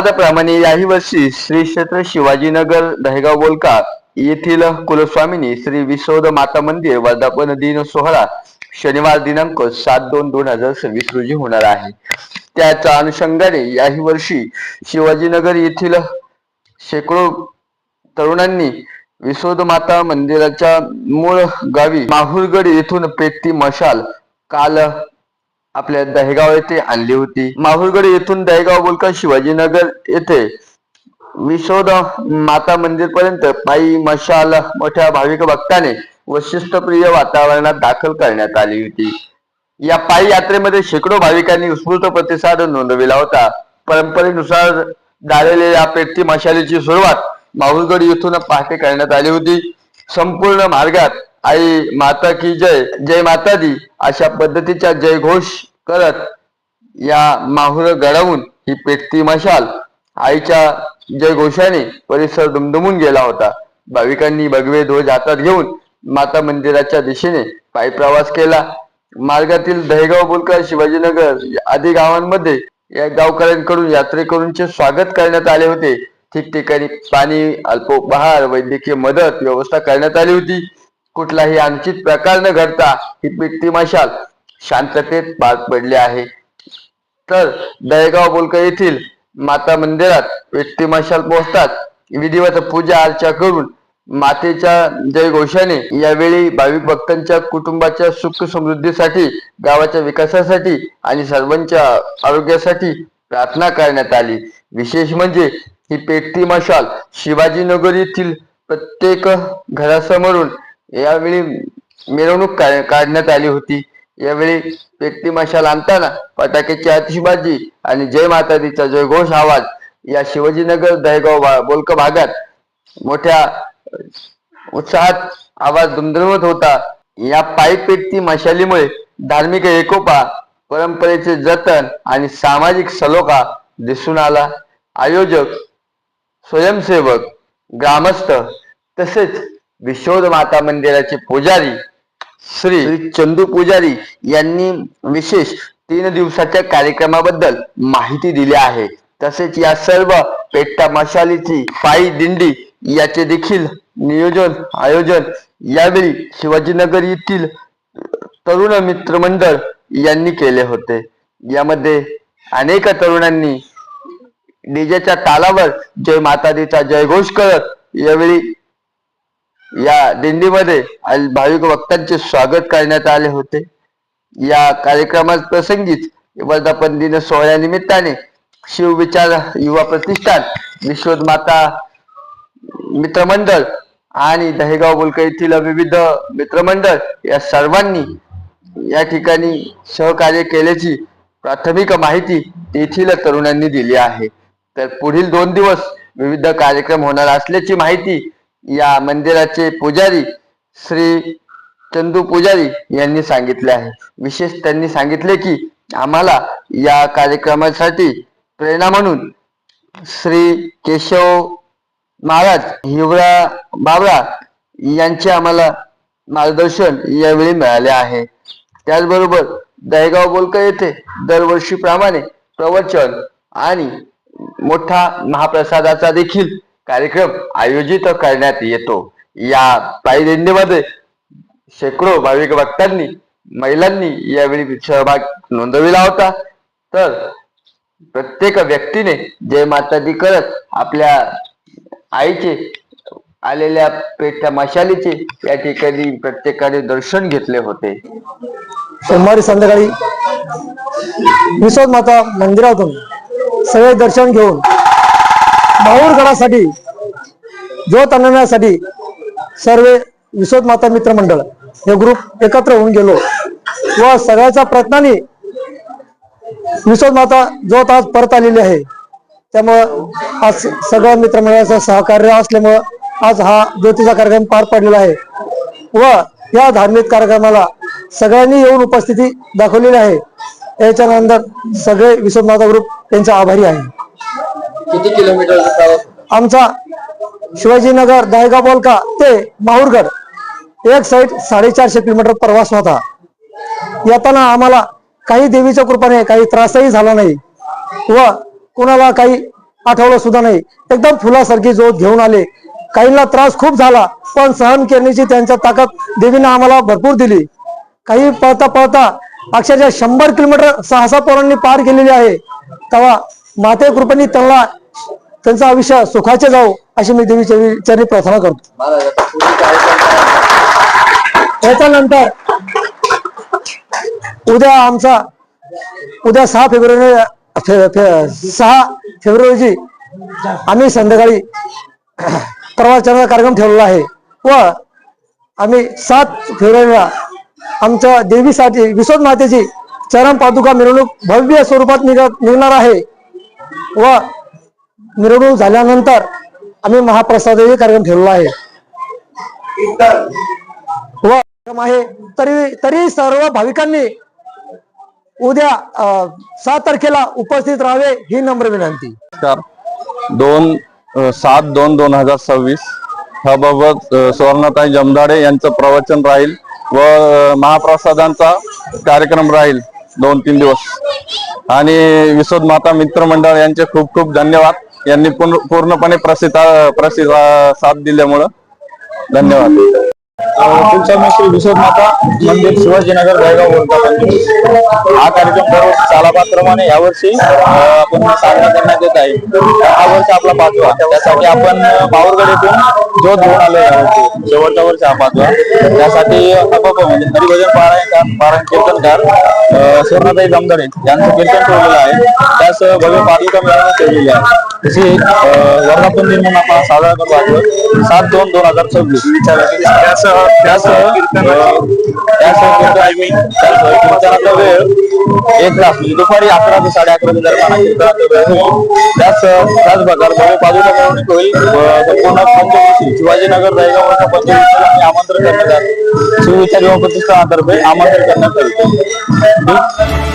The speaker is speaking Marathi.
त्याप्रमाणे याही वर्षी श्री क्षेत्र शिवाजीनगर दहेगाव बोलका येथील कुलस्वामिनी श्री विशोद माता मंदिर वर्धापन दिन सोहळा शनिवार दिनांक सात दोन दोन हजार सव्वीस रोजी होणार आहे. त्याच्या अनुषंगाने याही वर्षी शिवाजीनगर येथील शेकडो तरुणांनी विशोद माता मंदिराच्या मूळ गावी माहुरगड येथून पेटती मशाल काल आपल्या दहेगाव येथे आणली होती. माहुरगड येथून दहेगाव बोलका शिवाजीनगर येथे विशोद माता मंदिर पर्यंत पायी मशाल मोठ्या भाविक भक्ताने वैशिष्ट्यप्रिय वातावरणात दाखल करण्यात आली होती. या पायी यात्रेमध्ये शेकडो भाविकांनी उत्स्फूर्त प्रतिसाद नोंदविला होता. परंपरेनुसार डाळलेल्या पेटती मशालीची सुरुवात माहुरगड येथून पहाटे करण्यात आली होती. संपूर्ण मार्गात आई माता की जय जय माता दी अशा पद्धतीच्या जयघोष करत या माहुर गडावून ही पेटती मशाल. आईच्या जयघोषाने परिसर दुमदुमून गेला होता. भाविकांनी भगवे ध्वज हातात घेऊन माता मंदिराच्या दिशेने पायी प्रवास केला. मार्गातील दहेगाव बोलकर शिवाजीनगर आदी गावांमध्ये या गावकऱ्यांकडून यात्रेकरूंचे स्वागत करण्यात आले होते. ठिकठिकाणी पाणी अल्पोपहार वैद्यकीय मदत व्यवस्था करण्यात आली होती. कुठलाही अनुचित प्रकार न घडता ही पिट्टी मशाल शांततेत पार पडली आहे. तर दहेगाव बोलका येथील माता मंदिरात पिट्टी मशाल पोहोचतात. विधिवत पूजा अर्चा करून मातेच्या जयघोषाने यावेळी भाविक भक्तांच्या कुटुंबाच्या सुख समृद्धीसाठी गावाच्या विकासासाठी आणि सर्वांच्या आरोग्यासाठी प्रार्थना करण्यात आली. विशेष म्हणजे ही पेटती मशाल शिवाजीनगर येथील प्रत्येक घरासमोरून यावेळी मिरवणूक काढण्यात आली होती. यावेळी पेटती मशाल आणताना फटाक्याची आतिषबाजी आणि जय मातादीचा जयघोष आवाज या शिवाजीनगर दहेगाव बोलक भागात मोठ्या उत्साहात आवाज दुमदुमत होता. या पायी पेटती मशालीमुळे धार्मिक एकोपा परंपरेचे जतन आणि सामाजिक सलोखा दिसून आला. आयोजक स्वयंसेवक ग्रामस्थ तसेच विशोद माता मंदिराचे पुजारी श्री चंदू पुजारी यांनी विशेष तीन दिवसाच्या कार्यक्रमाबद्दल माहिती दिली आहे. तसेच या सर्व पेट्टा मशालीची पायी दिंडी याचे देखील नियोजन आयोजन यावेळी शिवाजीनगर येथील तरुण मित्र मंडळ यांनी केले होते. यामध्ये अनेक तरुणांनी डीजेच्या तालावर जय माता दीचा जयघोष करत यावेळी या दिंडीमध्ये भाविक भक्तांचे स्वागत करण्यात आले होते. या कार्यक्रमात प्रसंगीच वर्धापन दिन सोहळ्या निमित्ताने शिवविचार युवा प्रतिष्ठान विश्वद माता मित्रमंडळ आणि दहेगाव बोलका येथील विविध मित्रमंडळ या सर्वांनी या ठिकाणी सहकार्य केल्याची प्राथमिक माहिती तेथील तरुणांनी दिली आहे. तर पुढील दोन दिवस विविध कार्यक्रम होणार असल्याची माहिती या मंदिराचे पुजारी श्री चंदू पुजारी यांनी सांगितले आहे. विशेष त्यांनी सांगितले की आम्हाला या कार्यक्रमासाठी प्रेरणा म्हणून श्री केशव महाराज हिवरा बाबरा यांचे आम्हाला मार्गदर्शन यावेळी मिळाले आहे. त्याचबरोबर दहेगाव बोलकर येथे दरवर्षीप्रमाणे प्रवचन आणि मोठा महाप्रसादाचा देखील कार्यक्रम आयोजित करण्यात येतो. या पायी दिंडीमध्ये शेकडो भाविक भक्तांनी महिलांनी यावेळी सहभाग नोंदविला होता. तर प्रत्येक व्यक्तीने जय माता दी करत आपल्या आईचे आलेल्या पेठ्या मशालीचे या ठिकाणी प्रत्येकाने दर्शन घेतले होते. सोमवारी संध्याकाळी माता मंदिरातून सगळे दर्शन घेऊन माहूरगडासाठी ज्योत आणण्यासाठी सर्व विश्वनाथ माता मित्र मंडळ हे ग्रुप एकत्र होऊन गेलो. व सगळ्याच्या प्रयत्नाने विश्वनाथ माता ज्योत आज परत आलेली आहे. त्यामुळं आज सगळ्या मित्रमंडळाचं सहकार्य असल्यामुळं आज हा ज्योतीचा कार्यक्रम पार पडलेला आहे. व या धार्मिक कार्यक्रमाला सगळ्यांनी येऊन उपस्थिती दाखवलेली आहे. याच्यानंतर सगळे विश्वनाथा ग्रुप त्यांचा आभारी आहे. किती किलोमीटर प्रवास आमचा शिवाजीनगर दहेगाव बोलका ते माहूरगड. एक साईड साडेचारशे किलोमीटर प्रवास होता. येताना आम्हाला काही देवीच्या कृपाने काही त्रासही झाला नाही व कोणाला काही आठवलं सुद्धा नाही. एकदम फुलासारखी जोत घेऊन आले. काहींना त्रास खूप झाला पण सहन करण्याची त्यांच्या ताकद देवीने आम्हाला भरपूर दिली. काही पळता पळता अक्षरशः शंभर किलोमीटर सहसा पोरांनी पार केलेली आहे. तेव्हा माते कृपेने त्यांना त्यांचं आयुष्य सुखाचे जाऊ अशी मी देवीच्या चरणी प्रार्थना करतो. महाराज आता पुढे कार्यक्रम काय? याच्यानंतर उद्या आमचा उद्या सहा फेब्रुवारी सहा फेब्रुवारीची आम्ही संध्याकाळी प्रवचनाचा कार्यक्रम ठेवलेला आहे. व आम्ही सात फेब्रुवारीला आमच्या देवीसाठी विश्वद मातेची चरण पादुका मिरवणूक भव्य स्वरूपात निघ निघणार आहे. व मिरवणूक झाल्यानंतर आम्ही महाप्रसादाचे कार्यक्रम ठेवलेला आहे. व आहे. तरी तरी सर्व भाविकांनी उद्या सात तारखेला उपस्थित राहावे ही नम्र विनंती. दोन सात दोन दोन हजार सव्वीस. ह्याबाबत सुवर्णताई जमदाडे यांचं प्रवचन राहील व महाप्रसादांचा कार्यक्रम राहील दोन तीन दिवस. आणि विसोद माता मित्रमंडळ यांचे खूप खूप धन्यवाद. यांनी पूर्ण- पूर्णपणे प्रसिद्ध प्रसिद्ध साथ दिल्यामुळं धन्यवाद. तुमचा मी श्री विश्वनाथ माता मंदिर शिवाजीनगर जळगाव बोलतात हा कार्यक्रम दरवर्षी सालाबादप्रमाणे यावर्षी आपण साजरा करण्यात येत आहे. हा वर्ष आपला पाचवा. त्यासाठी आपण बावरगड येथून जो घेऊन आलो यावर्षी शेवटचा वर्ष हा पाचवा. त्यासाठी अबाबा म्हणजे हरिभजन पारायणकार पारायण कीर्तनकार सोनाताई सुवर्णाताई यांचं कीर्तन ठेवलेलं आहे. त्यास भव्य पादुका मिळवून ठेवलेली आहे. तशी अं, वर्धापन दिन म्हणून आपण साजरा करतो आहोत. सात दोन दोन हजार सव्वीस त्यासह त्यासह त्यासह कीर्तन त्यासह कीर्तनाचा वेळ एक तास म्हणजे दुपारी अकरा ते साडे अकरा दरम्यान कीर्तनाचा वेळ होईल त्याच त्याच प्रकार भव्य होईल. व संपूर्ण शिवाजीनगर दहेगावच्या पंचवटीला आम्ही आमंत्रण करण्यात आलं. शिवविचार युवा प्रतिष्ठानातर्फे आमंत्रण करण्यात आले.